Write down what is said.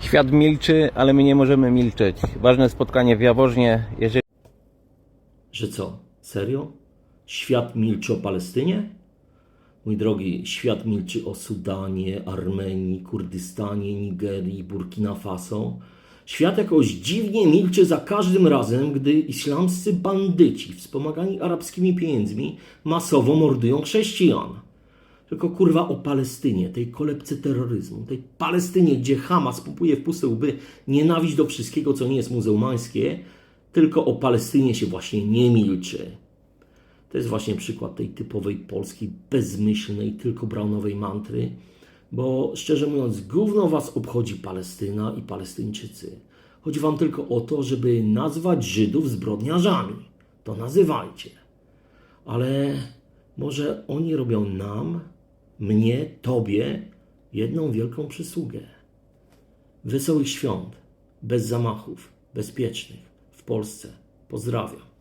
Świat milczy, ale my nie możemy milczeć. Ważne spotkanie w Jaworznie. Jeżeli Że co? Serio? Świat milczy o Palestynie? Mój drogi, świat milczy o Sudanie, Armenii, Kurdystanie, Nigerii, Burkina Faso. Świat jakoś dziwnie milczy za każdym razem, gdy islamscy bandyci wspomagani arabskimi pieniędzmi masowo mordują chrześcijan. Tylko kurwa o Palestynie, tej kolebce terroryzmu, tej Palestynie, gdzie Hamas pompuje w puste łby nienawiść do wszystkiego, co nie jest muzułmańskie, tylko o Palestynie się właśnie nie milczy. To jest właśnie przykład tej typowej polskiej, bezmyślnej, tylko braunowej mantry, bo szczerze mówiąc, gówno was obchodzi Palestyna i Palestyńczycy. Chodzi wam tylko o to, żeby nazwać Żydów zbrodniarzami. To nazywajcie. Ale może oni robią nam, mnie, tobie jedną wielką przysługę. Wesołych świąt, bez zamachów, bezpiecznych, w Polsce. Pozdrawiam.